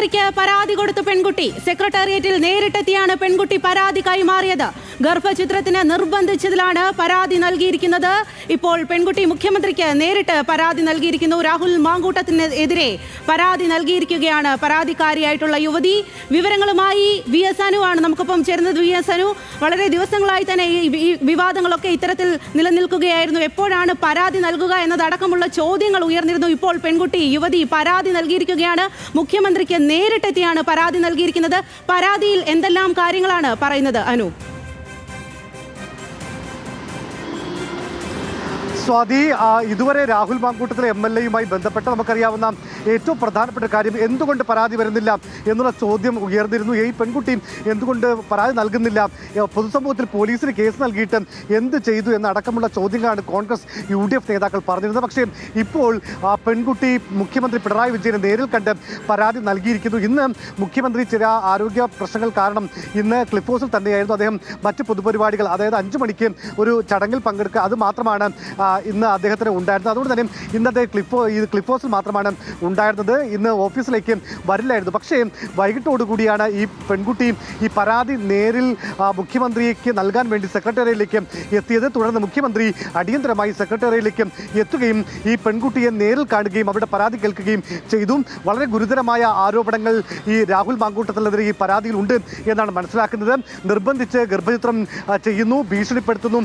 മുഖ്യമന്ത്രിക്ക് പരാതി കൊടുത്ത പെൺകുട്ടി. സെക്രട്ടേറിയറ്റിൽ നേരിട്ടെത്തിയാണ് പെൺകുട്ടി പരാതി കൈമാറിയത്. ഗർഭചിത്രത്തിന് നിർബന്ധിച്ചതിലാണ് പരാതി നൽകിയിരിക്കുന്നത്. ഇപ്പോൾ പെൺകുട്ടി മുഖ്യമന്ത്രിക്ക് നേരിട്ട് പരാതി നൽകിയിരിക്കുന്നു. രാഹുൽ മാങ്കൂട്ടത്തിനെതിരെ പരാതി നൽകിയിരിക്കുകയാണ് പരാതിക്കാരിയായിട്ടുള്ള യുവതി. വിവരങ്ങളുമായി വി എസ് അനു ആണ് നമുക്കൊപ്പം ചേരുന്നത്. വി എസ് അനു വളരെ ദിവസങ്ങളായി തന്നെ ഈ വിവാദങ്ങളൊക്കെ ഇത്തരത്തിൽ നിലനിൽക്കുകയായിരുന്നു. എപ്പോഴാണ് പരാതി നൽകുക എന്നതടക്കമുള്ള ചോദ്യങ്ങൾ ഉയർന്നിരുന്നു. ഇപ്പോൾ പെൺകുട്ടി യുവതി പരാതി നൽകിയിരിക്കുകയാണ്. മുഖ്യമന്ത്രിക്ക് നേരിട്ടെത്തിയാണ് പരാതി നൽകിയിരിക്കുന്നത്. പരാതിയിൽ എന്തെല്ലാം കാര്യങ്ങളാണ് പറയുന്നത് അനു? സ്വാതി ഇതുവരെ രാഹുൽ മാങ്കൂട്ടത്തിലെ എം എൽ എയുമായി ബന്ധപ്പെട്ട് നമുക്കറിയാവുന്ന ഏറ്റവും പ്രധാനപ്പെട്ട കാര്യം എന്തുകൊണ്ട് പരാതി വരുന്നില്ല എന്നുള്ള ചോദ്യം ഉയർന്നിരുന്നു. ഈ പെൺകുട്ടി എന്തുകൊണ്ട് പരാതി നൽകുന്നില്ല? പൊതുസമൂഹത്തിൽ പോലീസിന് കേസ് നൽകിയിട്ട് എന്ത് ചെയ്തു എന്നടക്കമുള്ള ചോദ്യങ്ങളാണ് കോൺഗ്രസ് യു ഡി എഫ് നേതാക്കൾ പറഞ്ഞിരുന്നത്. പക്ഷേ ഇപ്പോൾ ആ പെൺകുട്ടി മുഖ്യമന്ത്രി പിണറായി വിജയനെ നേരിൽ കണ്ട് പരാതി നൽകിയിരിക്കുന്നു. ഇന്ന് മുഖ്യമന്ത്രി ചില ആരോഗ്യ പ്രശ്നങ്ങൾ കാരണം ഇന്ന് ക്ലിഫ് ഹൗസിൽ തന്നെയായിരുന്നു അദ്ദേഹം മറ്റ് പൊതുപരിപാടികൾ അതായത് അഞ്ചു മണിക്ക് ഒരു ചടങ്ങിൽ പങ്കെടുക്കുക. അത് മാത്രമാണ് ഇന്ന് അദ്ദേഹത്തിന് ഉണ്ടായിരുന്നത് അതുകൊണ്ട് തന്നെ ഇന്നത്തെ ക്ലിപ്പ് ഈ ക്ലിപ്പ് മാത്രമാണ് ഉണ്ടായിരുന്നത്. ഇന്ന് ഓഫീസിലേക്ക് വരില്ലായിരുന്നു. പക്ഷേ വൈകിട്ടോടുകൂടിയാണ് ഈ പെൺകുട്ടിയും ഈ പരാതി നേരിൽ മുഖ്യമന്ത്രിക്ക് നൽകാൻ വേണ്ടി സെക്രട്ടേറിയറ്റിലേക്ക് എത്തിയത്. തുടർന്ന് മുഖ്യമന്ത്രി അടിയന്തരമായി സെക്രട്ടേറിയറ്റിലേക്ക് എത്തുകയും ഈ പെൺകുട്ടിയെ നേരിൽ കാണുകയും അവരുടെ പരാതി കേൾക്കുകയും ചെയ്തു. വളരെ ഗുരുതരമായ ആരോപണങ്ങൾ ഈ രാഹുൽ മാങ്കൂട്ടത്തിനെതിരെ ഈ പരാതിയിൽ ഉണ്ട് എന്നാണ് മനസ്സിലാക്കുന്നത്. നിർബന്ധിച്ച് ഗർഭചിത്രം ചെയ്യുന്നു ഭീഷണിപ്പെടുത്തുന്നു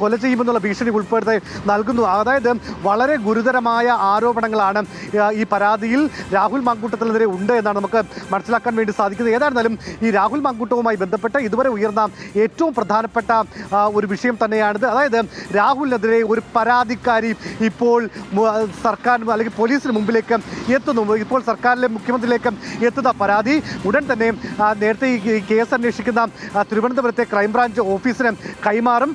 കൊല ചെയ്യുമെന്നുള്ള ഭീഷണി ഉൾപ്പെടുത്തി നൽകുന്നു. അതായത് വളരെ ഗുരുതരമായ ആരോപണങ്ങളാണ് ഈ പരാതിയിൽ രാഹുൽ മാങ്കൂട്ടത്തിനെതിരെ ഉണ്ട് എന്നാണ് നമുക്ക് മനസ്സിലാക്കാൻ വേണ്ടി സാധിക്കുന്നത്. ഏതായിരുന്നാലും ഈ രാഹുൽ മാങ്കൂട്ടവുമായി ബന്ധപ്പെട്ട് ഇതുവരെ ഉയർന്ന ഏറ്റവും പ്രധാനപ്പെട്ട ഒരു വിഷയം തന്നെയാണിത്. അതായത് രാഹുലിനെതിരെ ഒരു പരാതിക്കാരി ഇപ്പോൾ സർക്കാർ അല്ലെങ്കിൽ പോലീസിന് മുമ്പിലേക്ക് എത്തുന്നു. ഇപ്പോൾ സർക്കാരിലെ മുഖ്യമന്ത്രിയിലേക്ക് എത്തുന്ന പരാതി ഉടൻ തന്നെ നേരത്തെ ഈ കേസ് അന്വേഷിക്കുന്ന തിരുവനന്തപുരത്തെ ക്രൈംബ്രാഞ്ച് ഓഫീസിന് കൈമാറും.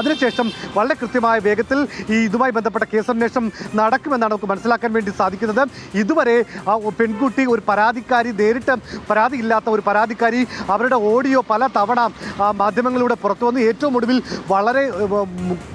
അതിനുശേഷം വളരെ കൃത്യമായ വേഗത്തിൽ ഈ ഇതുമായി ബന്ധപ്പെട്ട കേസന്വേഷണം നടക്കുമെന്നാണ് നമുക്ക് മനസ്സിലാക്കാൻ വേണ്ടി സാധിക്കുന്നത്. ഇതുവരെ ആ പെൺകുട്ടി ഒരു പരാതിക്കാരി നേരിട്ട് പരാതിയില്ലാത്ത ഒരു പരാതിക്കാരി അവരുടെ ഓഡിയോ പല തവണ മാധ്യമങ്ങളിലൂടെ പുറത്തു വന്ന്. ഏറ്റവും ഒടുവിൽ വളരെ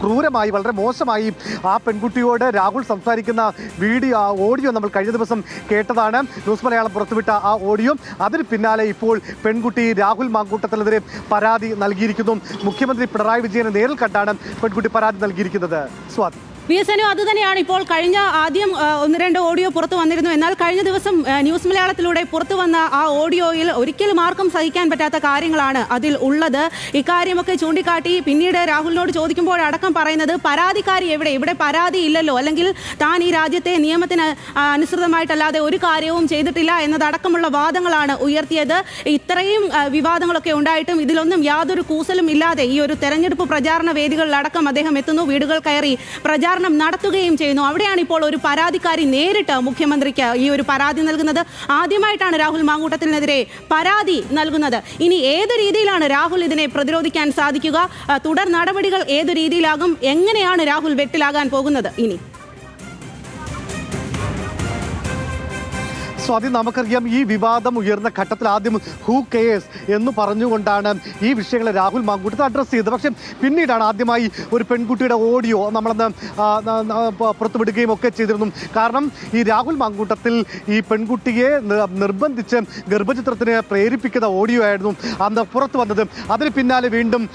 ക്രൂരമായി വളരെ മോശമായി ആ പെൺകുട്ടിയോട് രാഹുൽ സംസാരിക്കുന്ന വീഡിയോ ആ ഓഡിയോ നമ്മൾ കഴിഞ്ഞ ദിവസം കേട്ടതാണ്. ന്യൂസ് മലയാളം പുറത്തുവിട്ട ആ ഓഡിയോ. അതിന് പിന്നാലെ ഇപ്പോൾ പെൺകുട്ടി രാഹുൽ മാങ്കൂട്ടത്തിനെതിരെ പരാതി നൽകിയിരിക്കുന്നു. മുഖ്യമന്ത്രി പിണറായി വിജയനെ നേരിൽ കണ്ടാണ് പെൺകുട്ടി പരാതി നൽകിയിരിക്കുന്നത്. സ്വാതി വി എസ് അനു അതുതന്നെയാണ് ഇപ്പോൾ കഴിഞ്ഞ ആദ്യം ഒന്ന് രണ്ട് ഓഡിയോ പുറത്തു വന്നിരുന്നു. എന്നാൽ കഴിഞ്ഞ ദിവസം ന്യൂസ് മലയാളത്തിലൂടെ പുറത്തു വന്ന ആ ഓഡിയോയിൽ ഒരിക്കലും ആർക്കും സഹിക്കാൻ പറ്റാത്ത കാര്യങ്ങളാണ് അതിൽ ഉള്ളത്. ഇക്കാര്യമൊക്കെ ചൂണ്ടിക്കാട്ടി പിന്നീട് രാഹുലിനോട് ചോദിക്കുമ്പോൾ അടക്കം പറയുന്നത് പരാതിക്കാരി എവിടെ? ഇവിടെ പരാതി ഇല്ലല്ലോ. അല്ലെങ്കിൽ താൻ ഈ രാജ്യത്തെ നിയമത്തിന് അനുസൃതമായിട്ടല്ലാതെ ഒരു കാര്യവും ചെയ്തിട്ടില്ല എന്നതടക്കമുള്ള വാദങ്ങളാണ് ഉയർത്തിയത്. ഇത്രയും വിവാദങ്ങളൊക്കെ ഉണ്ടായിട്ടും ഇതിലൊന്നും യാതൊരു കൂസലും ഇല്ലാതെ ഈ ഒരു തെരഞ്ഞെടുപ്പ് പ്രചാരണ വേദികളിലടക്കം അദ്ദേഹം എത്തുന്നു. വീടുകൾ കയറി പ്രചാരണം നടത്തുകയും ചെയ്യുന്നു. അവിടെയാണ് ഇപ്പോൾ ഒരു പരാതിക്കാരി നേരിട്ട് മുഖ്യമന്ത്രിക്ക് ഈ ഒരു പരാതി നൽകുന്നത്. ആദ്യമായിട്ടാണ് രാഹുൽ മാങ്കൂട്ടത്തിനെതിരെ പരാതി നൽകുന്നത്. ഇനി ഏത് രീതിയിലാണ് രാഹുൽ ഇതിനെ പ്രതിരോധിക്കാൻ സാധിക്കുക? തുടർ നടപടികൾ ഏതു രീതിയിലാകും? എങ്ങനെയാണ് രാഹുൽ വെട്ടിലാകാൻ പോകുന്നത്? ഇനി സ്വാതി നമുക്കറിയാം ഈ വിവാദം ഉയർന്ന ഘട്ടത്തിൽ ആദ്യം ഹു കെയേഴ്സ് എന്ന് പറഞ്ഞുകൊണ്ടാണ് ഈ വിഷയങ്ങളെ രാഹുൽ മാങ്കൂട്ടത്ത് അഡ്രസ്സ് ചെയ്തത്. പക്ഷേ പിന്നീടാണ് ആദ്യമായി ഒരു പെൺകുട്ടിയുടെ ഓഡിയോ നമ്മളന്ന് പുറത്തുവിടുകയും ഒക്കെ ചെയ്തിരുന്നു. കാരണം ഈ രാഹുൽ മാങ്കൂട്ടത്തിൽ ഈ പെൺകുട്ടിയെ നിർബന്ധിച്ച് ഗർഭചിത്രത്തിന് പ്രേരിപ്പിക്കുന്ന ഓഡിയോ ആയിരുന്നു അന്ന് പുറത്തു വന്നത്. അതിന് പിന്നാലെ വീണ്ടും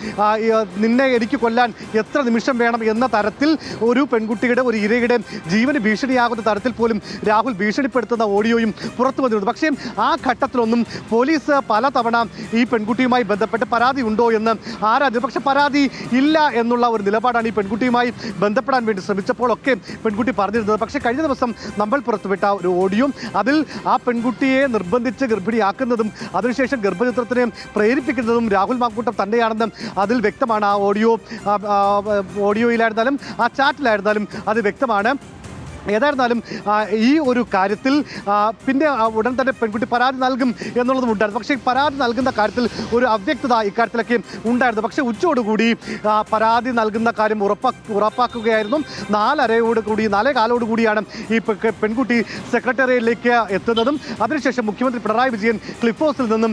നിന്നെ എനിക്ക് കൊല്ലാൻ എത്ര നിമിഷം വേണം എന്ന തരത്തിൽ ഒരു പെൺകുട്ടിയുടെ ഒരു ഇരയുടെ ജീവന് ഭീഷണിയാകുന്ന തരത്തിൽ പോലും രാഹുൽ ഭീഷണിപ്പെടുത്തുന്ന ഓഡിയോയും പുറത്തു വന്നിരുന്നു പക്ഷേ ആ ഘട്ടത്തിലൊന്നും പോലീസ് പലതവണ ഈ പെൺകുട്ടിയുമായി ബന്ധപ്പെട്ട് പരാതി ഉണ്ടോ എന്ന് ആരാധ്യം പക്ഷെ പരാതി ഇല്ല എന്നുള്ള ഒരു നിലപാടാണ് ഈ പെൺകുട്ടിയുമായി ബന്ധപ്പെടാൻ വേണ്ടി ശ്രമിച്ചപ്പോഴൊക്കെ പെൺകുട്ടി പറഞ്ഞിരുന്നത്. പക്ഷേ കഴിഞ്ഞ ദിവസം നമ്മൾ പുറത്തുവിട്ട ഒരു ഓഡിയോ അതിൽ ആ പെൺകുട്ടിയെ നിർബന്ധിച്ച് ഗർഭിണിയാക്കുന്നതും അതിനുശേഷം ഗർഭചിത്രത്തിനെ പ്രേരിപ്പിക്കുന്നതും രാഹുൽ മാക്കൂട്ടം തന്നെയാണെന്ന് അതിൽ വ്യക്തമാണ്. ആ ഓഡിയോ ഓഡിയോയിലായിരുന്നാലും ആ ചാറ്റിലായിരുന്നാലും അത് വ്യക്തമാണ്. ഏതായിരുന്നാലും ഈ ഒരു കാര്യത്തിൽ പിന്നെ ഉടൻ തന്നെ പെൺകുട്ടി പരാതി നൽകും എന്നുള്ളതും ഉണ്ടായിരുന്നു. പക്ഷേ പരാതി നൽകുന്ന കാര്യത്തിൽ ഒരു അവ്യക്തത ഇക്കാര്യത്തിലൊക്കെ ഉണ്ടായിരുന്നു. പക്ഷേ ഉച്ചയോടുകൂടി പരാതി നൽകുന്ന കാര്യം ഉറപ്പാ ഉറപ്പാക്കുകയായിരുന്നു. നാലരയോട് കൂടി നാലേ കാലോട് കൂടിയാണ് ഈ പെൺകുട്ടി സെക്രട്ടേറിയറ്റിലേക്ക് എത്തുന്നതും. അതിനുശേഷം മുഖ്യമന്ത്രി പിണറായി വിജയൻ ക്ലിഫ് ഹൗസിൽ നിന്നും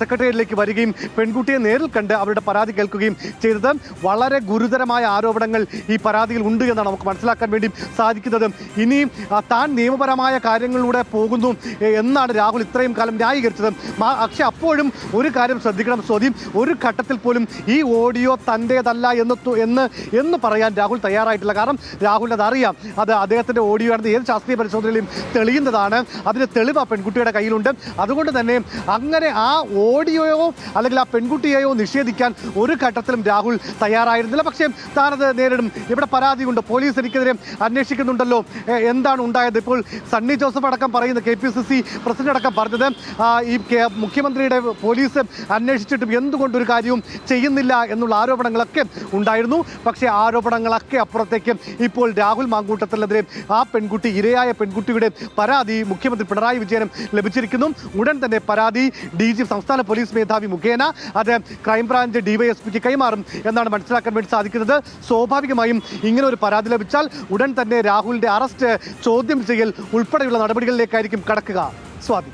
സെക്രട്ടേറിയറ്റിലേക്ക് വരികയും പെൺകുട്ടിയെ നേരിൽ കണ്ട് അവരുടെ പരാതി കേൾക്കുകയും ചെയ്തത്. വളരെ ഗുരുതരമായ ആരോപണങ്ങൾ ഈ പരാതിയിൽ ഉണ്ട് എന്നാണ് നമുക്ക് മനസ്സിലാക്കാൻ വേണ്ടി സാധിക്കുന്നത്. ഇനി താൻ നിയമപരമായ കാര്യങ്ങളിലൂടെ പോകുന്നു എന്നാണ് രാഹുൽ ഇത്രയും കാലം ന്യായീകരിച്ചത്. പക്ഷെ അപ്പോഴും ഒരു കാര്യം ശ്രദ്ധിക്കണം സ്വതീം ഒരു ഘട്ടത്തിൽ പോലും ഈ ഓഡിയോ തന്റേതല്ല എന്ന് എന്ന് എന്ന് പറയാൻ രാഹുൽ തയ്യാറായിട്ടില്ല. കാരണം രാഹുലിന് അതറിയാം അത് അദ്ദേഹത്തിന്റെ ഓഡിയോ ആണെന്ന് ഏത് ശാസ്ത്രീയ പരിശോധനയിലും തെളിയുന്നതാണ്. അതിന് തെളിവ് ആ പെൺകുട്ടിയുടെ കയ്യിലുണ്ട്. അതുകൊണ്ട് തന്നെ അങ്ങനെ ആ ഓഡിയോയോ അല്ലെങ്കിൽ ആ പെൺകുട്ടിയെയോ നിഷേധിക്കാൻ ഒരു ഘട്ടത്തിലും രാഹുൽ തയ്യാറായിരുന്നില്ല. പക്ഷേ താനത് നേരിടും. ഇവിടെ പരാതിയുണ്ട്. പോലീസ് എനിക്കെതിരെ അന്വേഷിക്കുന്നുണ്ടല്ലോ. എന്താണ് ഉണ്ടായത്? ഇപ്പോൾ സണ്ണി ജോസഫ് അടക്കം പറയുന്ന K P C C president അടക്കം പറഞ്ഞത് ഈ മുഖ്യമന്ത്രിയുടെ പോലീസ് അന്വേഷിച്ചിട്ടും എന്തുകൊണ്ട് ഒരു കാര്യവും ചെയ്യുന്നില്ല എന്നുള്ള ആരോപണങ്ങളൊക്കെ ഉണ്ടായിരുന്നു. പക്ഷേ ആരോപണങ്ങളൊക്കെ അപ്പുറത്തേക്ക് ഇപ്പോൾ രാഹുൽ മാങ്കൂട്ടത്തിനെതിരെ ആ പെൺകുട്ടി ഇരയായ പെൺകുട്ടിയുടെ പരാതി മുഖ്യമന്ത്രി പിണറായി വിജയനും ലഭിച്ചിരിക്കുന്നു. ഉടൻ തന്നെ പരാതി ഡി ജി സംസ്ഥാന പോലീസ് മേധാവി മുഖേന അത് ക്രൈംബ്രാഞ്ച് ഡിവൈഎസ്പിക്ക് കൈമാറും എന്നാണ് മനസ്സിലാക്കാൻ വേണ്ടി സാധിക്കുന്നത്. സ്വാഭാവികമായും ഇങ്ങനെ ഒരു പരാതി ലഭിച്ചാൽ ഉടൻ തന്നെ രാഹുലിന്റെ അറസ്റ്റ് ചോദ്യം ചെയ്യൽ ഉൾപ്പെടെയുള്ള നടപടികളിലേക്കായിരിക്കും കടക്കുക. സ്വാതി.